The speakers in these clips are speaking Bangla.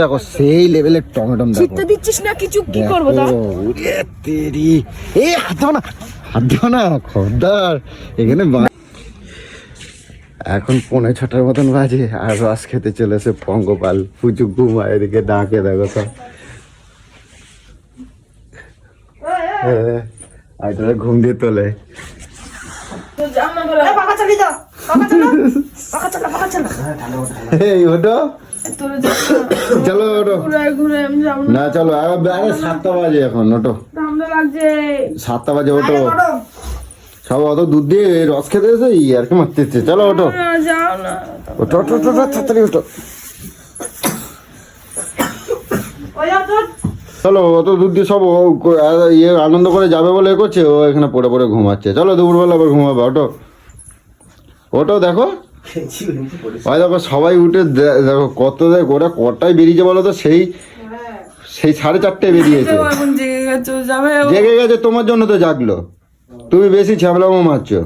দেখো সেই লেভেলের টমেটম দেখো। শীতটা দিচ্ছিস না কিছু কি করব তা ওরে তেরি। এ হাত না হাত না খবরদার। এখানে এখন পৌনে ছটার মতন বাজে আর রস খেতে চলেছে পঙ্গপাল। পুচু ঘুমায় এদিকে ডাকে দেখো তো। আর তোরা ঘুম দিয়ে তোলে। এই ওটো চলো ওটো না। চলো আরে সাতটা বাজে এখন ওটো সাতটা বাজে ওটো সব অত দুধ দিয়ে রস খেতে এসে ই আর কি মারতে এসছে। চলো ওটো ওটো ওটো ওটো তাড়াতাড়ি ওটো চলো অত দুধ দিয়ে সব ইয়ে আনন্দ করে যাবে বলে করছে ও এখানে পড়ে পড়ে ঘুমাচ্ছে। চলো দুপুরবেলা আবার ঘুমাবে ওটো ওটো দেখো। দেখো সবাই উঠে দেখো কত দেখ ওরা কটায় বেরিয়েছে বলো তো? সেই সেই সাড়ে চারটে বেরিয়েছে। জেগে গেছো তোমার জন্য তো জাগলো। তুমি বেশি ছ্যাবলামো মারছো।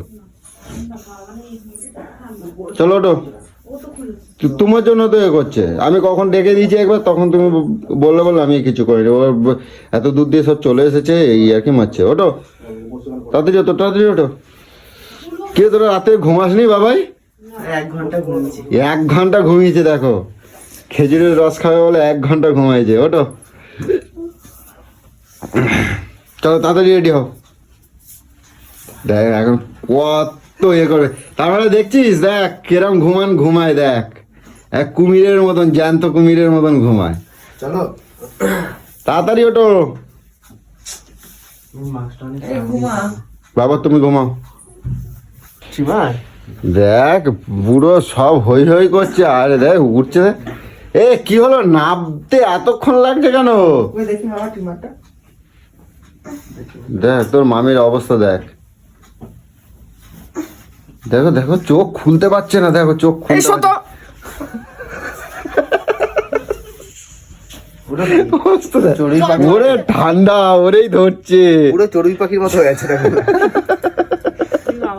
চলো ওটো তু- তোমার জন্য তো এ করছে। আমি কখন ডেকে দিয়েছি একবার তখন তুমি বললে বললে আমি কিছু করিনি। ও এত দূর দিয়ে সব চলে এসেছে এই আর কি মারছে। ওটো তাড়াতাড়ি ওটো তাড়াতাড়ি ওটো কে তোরা রাতে ঘুমাসনি বাবাই? এক ঘণ্টা ঘুমিয়েছি। এক ঘণ্টা ঘুমিয়েছে দেখো। খেজুরের রস খাবে বলে এক ঘণ্টা ঘুমাইছে ওটো চলো তাড়াতাড়ি রেডি হও। দেখ এখন কত ইয়ে করবে। তারপরে দেখছিস দেখ কিরম ঘুমান ঘুমায় দেখ। এক কুমিরের মতন জ্যান্ত কুমিরের মতন ঘুমায়। চলো। তাড়াতাড়ি ওটো বাবা তুমি ঘুমাও। সীমায় দেখ বুড়ো সব হই হই করছে আরে দেখ উঠছে দেখ। এ কি হলো? নাবতে এতক্ষণ লাগছে কেন? দেখি তোর মামির অবস্থা দেখ। দেখো দেখো চোখ খুলতে পারছে না দেখো চোখ খুলতে ওরে ঠান্ডা ওরেই ধরছে। পুরো চড়ুই পাখির মতো হয়ে গেছে দেখো।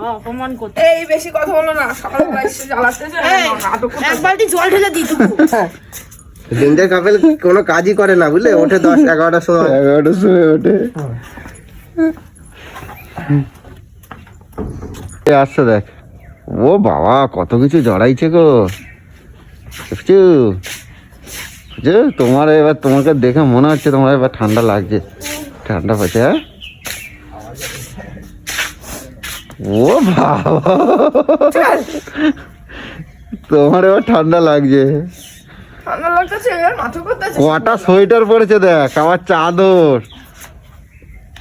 বাবা অপমান করতে। এই বেশি কথা বলো না সকালবেলা এসে জ্বালাতেছে এক বালতি জল ঢেলে দিই তুমি ডেঞ্জার কাপেল কোনো কাজই করে না বুঝলে? ওঠে দশ এগারোটার সময়। এগারোটার সময় ওঠে। এ আসছে দেখ। ও বাবা কত কিছু জড়াইছে গো। বুঝছ? তোমার এবার তোমাকে দেখে মনে হচ্ছে তোমার এবার ঠান্ডা লাগছে। ঠান্ডা হচ্ছে হ্যাঁ? ও বাবা তোমার এবার ঠান্ডা লাগছে। কটা সোয়েটার পরেছে দেখ আমার চাদর।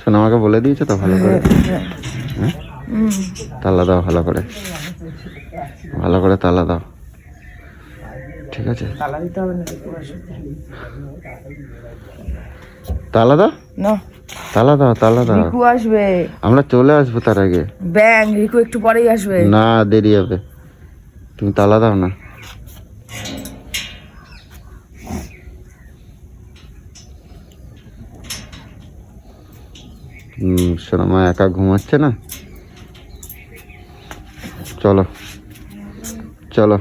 শোনো আমাকে বলে দিয়েছ তো ভালো করে। হ্যাঁ? তালা দাও ভালো করে। ভালো করে তালা দাও। ঠিক আছে? তালা দাও। না। তালা দাও তালা দাও রিকু আসবে। আমরা চলে আসব তার আগে। ব্যাং রিকু একটু পরেই আসবে। না দেরি হবে। তুমি তালা দাও না। সোনামা একা ঘুমাচ্ছে না? চলো চলো।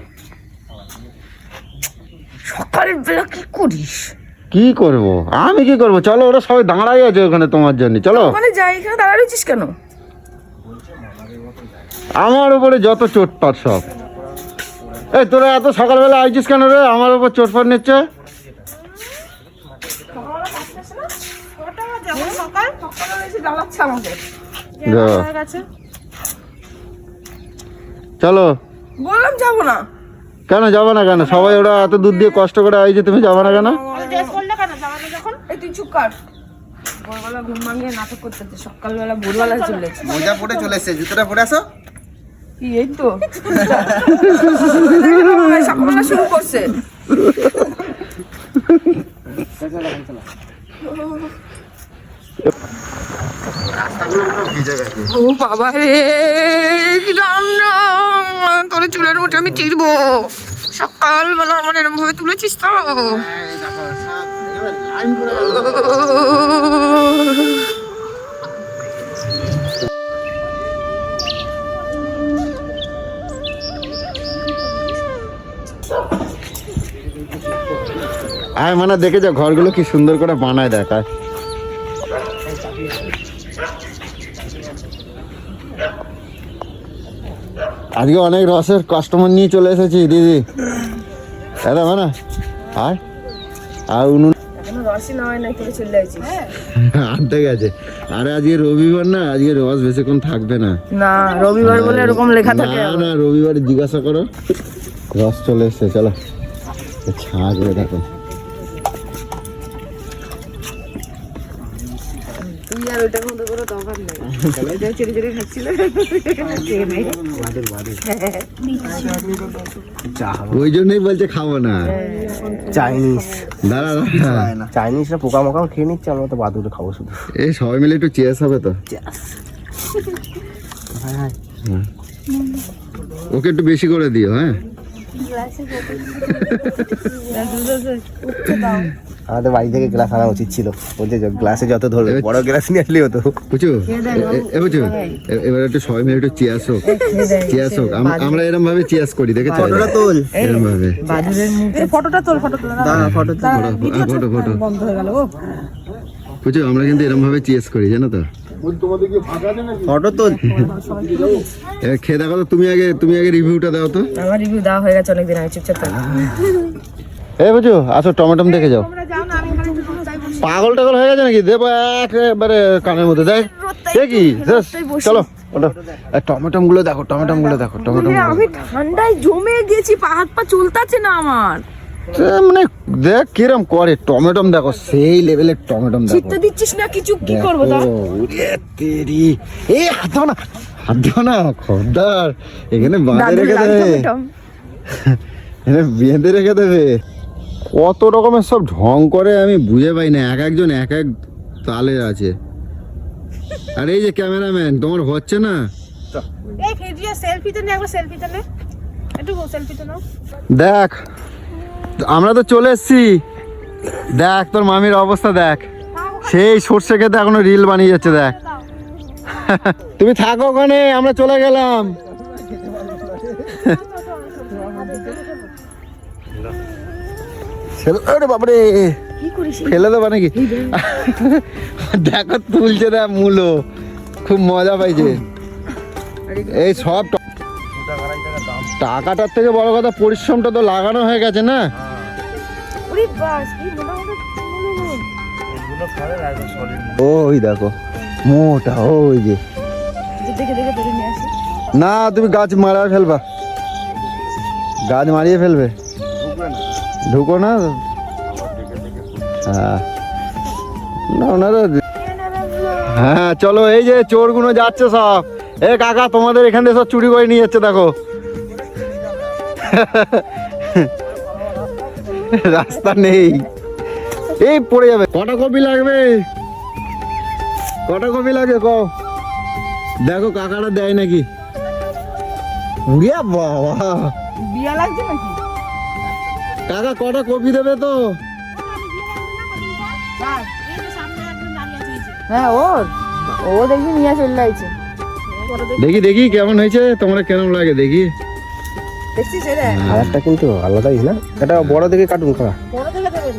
সকালের বেলা কি করিস? কি করব? আমি কি করব? চলো ওরা সবাই দাঁড়াই আছে ওখানে তোমার জন্য চলো। মানে যাই এখানে দাঁড়া রয়েছিস কেন? আমার উপরে যত চোটপাট সব। এই তোরা এত সকালবেলা আইছিস কেন রে? আমার উপর চোটপাট নিচ্ছে। চলো। বললাম যাব না। কেন যাবে না কেন? সবাই ওরা এত দূর দিয়ে কষ্ট করে আইছে তুমি যাব না কেন? চুপ কর ভোরবেলা ঘুম ভাঙিয়ে নাটক করতেছে সকালবেলা ভোরবেলা চলেছে মোজা পরে চলে এসছে জুতোটা পরে আসো। কি এই তো। সকালবেলা শুরু করছে। ও বাবা রে তোর চুলের মুঠে আমি চিরবো। সকালবেলা আমার এরকম ভাবে তুলেছিস তো। আয় মানে দেখে যা, ঘরগুলো কি সুন্দর করে বানায় দেখায়। আজকে অনেক রসের কাস্টমার নিয়ে চলে এসেছি, দিদি। দাদা মানে আর আর উনুন এখনও না হয় নাই করে চলে আসিস। আনতে গেছে। আরে আজকে রবিবার না আজকে রস বেশিক্ষণ থাকবে না। না রবিবার বলে এরকম লেখা থাকে না না রবিবার জিজ্ঞাসা করো। রস চলে এসছে চলো। ছাঁচবে দেখো। তুই আর ওইটার মধ্যে কোনো তফাৎ নেই। এটা চেড়ে চেড়ে খাচ্ছিল। ওই জন্যই বলছে খাব না। চাইনিজ। দাঁড়া দাঁড়া। চাইনিজরা পোকা মোকাম খেয়ে নিচ্ছে আমরা তো বাদুড়ে খাব শুধু। এই সবাই মিলে একটু চেয়াস হবে তো। হ্যাঁ। ওকে একটু বেশি করে দিও হ্যাঁ? আমাদের বাড়ি থেকে গ্লাস আনা উচিত ছিল। বলছে যে গ্লাসে যত ধরবে বড় গ্লাস নিয়ে আসলেই হতো। বুঝছ? এ বুঝছ? এবার একটু সবাই মিলে একটু চেয়াস হোক। চেয়াস হোক। আমরা এরকম ভাবে চেয়াস করি দেখেছ? তোল। এরকম ভাবে ফটোটা তোল ফটো তোল ফটো ফটো ফটো বন্ধ হয়ে গেল ও। বুঝছ? আমরা কিন্তু এরকম ভাবে চেয়াস করি জানো তো? ফটো এবার খেয়ে দেখো তো তুমি আগে তুমি আগে রিভিউটা দাও তো। আমার রিভিউ দেওয়া হয়ে গেছে অনেকদিন আগে চুপচাপ বুঝছ আসো টমেটম দেখে যাও। পাগল টাগল হয়ে গেছে নাকি? দেবো একেবারে কানের মধ্যে দেখ। দেখি চলো টমেটমগুলো দেখো টমেটমগুলো দেখো টমেটম আমি ঠান্ডায় জমে গেছি পা হাত পা চলতাছে না আমার। মানে দেখ কিরম করে টমেটম দেখো সেই লেভেলের টমেটম দেখো। শীতটা দিচ্ছিস না কিছু কি করব তা ওরে তেরি। এই হাত না হাত না খবরদার। এখানে বাঁধে রেখে দেবে। এখানে বেঁধে রেখে দেবে। কত রকমের সব ঢং করে আমি বুঝে পাই না এক একজন এক এক তালে আছে। আর এই যে ক্যামেরাম্যান তোমার হচ্ছে না? এই ভিডিও সেলফিতে নে একবার সেলফিতে নে। একটু সেলফিতে নাও। দেখ আমরা তো চলে এসছি। দেখ, তোর মামির অবস্থা দেখ। সেই সর্ষে খেতে এখনও রিল বানিয়ে যাচ্ছে দেখ। তুমি থাকো ওখানে, আমরা চলে গেলাম। করিস ফেলে দেবো নাকি? দেখো, তুলছে দেখ মূলো। খুব মজা পাইছে। এই সব টাকাটার থেকে বড় কথা, পরিশ্রমটা তো লাগানো হয়ে গেছে না? ওই দেখো মোটা ওই যে। না তুমি গাছ মারা ফেলবা। গাছ মারিয়ে ফেলবে। ঢুকো না। হ্যাঁ। না ওনারা হ্যাঁ চলো এই যে চোরগুলো যাচ্ছে সব। এ কাকা তোমাদের এখান থেকে সব চুরি করে নিয়ে যাচ্ছে দেখো। রাস্তা নেই। এই পড়ে যাবে। কটা কপি লাগবে? কটা কপি লাগে ক দেখো কাকাটা দেয় নাকি। উড়িয়া বাবা। বিয়া লাগছে নাকি? কাকা কটা কপি দেবে তো? হ্যাঁ ওর। ও দেখি নিয়ে চলে আইছে দেখি দেখি কেমন হয়েছে তোমরা কেমন লাগে দেখি। দেখছিস রে কালারটা কিন্তু আলাদাই না? এটা বড় দেখে কাটুন করা বড় দেখে দেবেন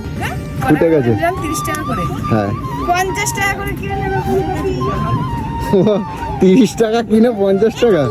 ফুটে গেছে। দিলাম তিরিশ টাকা করে। হ্যাঁ। পঞ্চাশ টাকা করে কিনে নেবে। ফুলকপি তিরিশ টাকা কিনে পঞ্চাশ টাকা।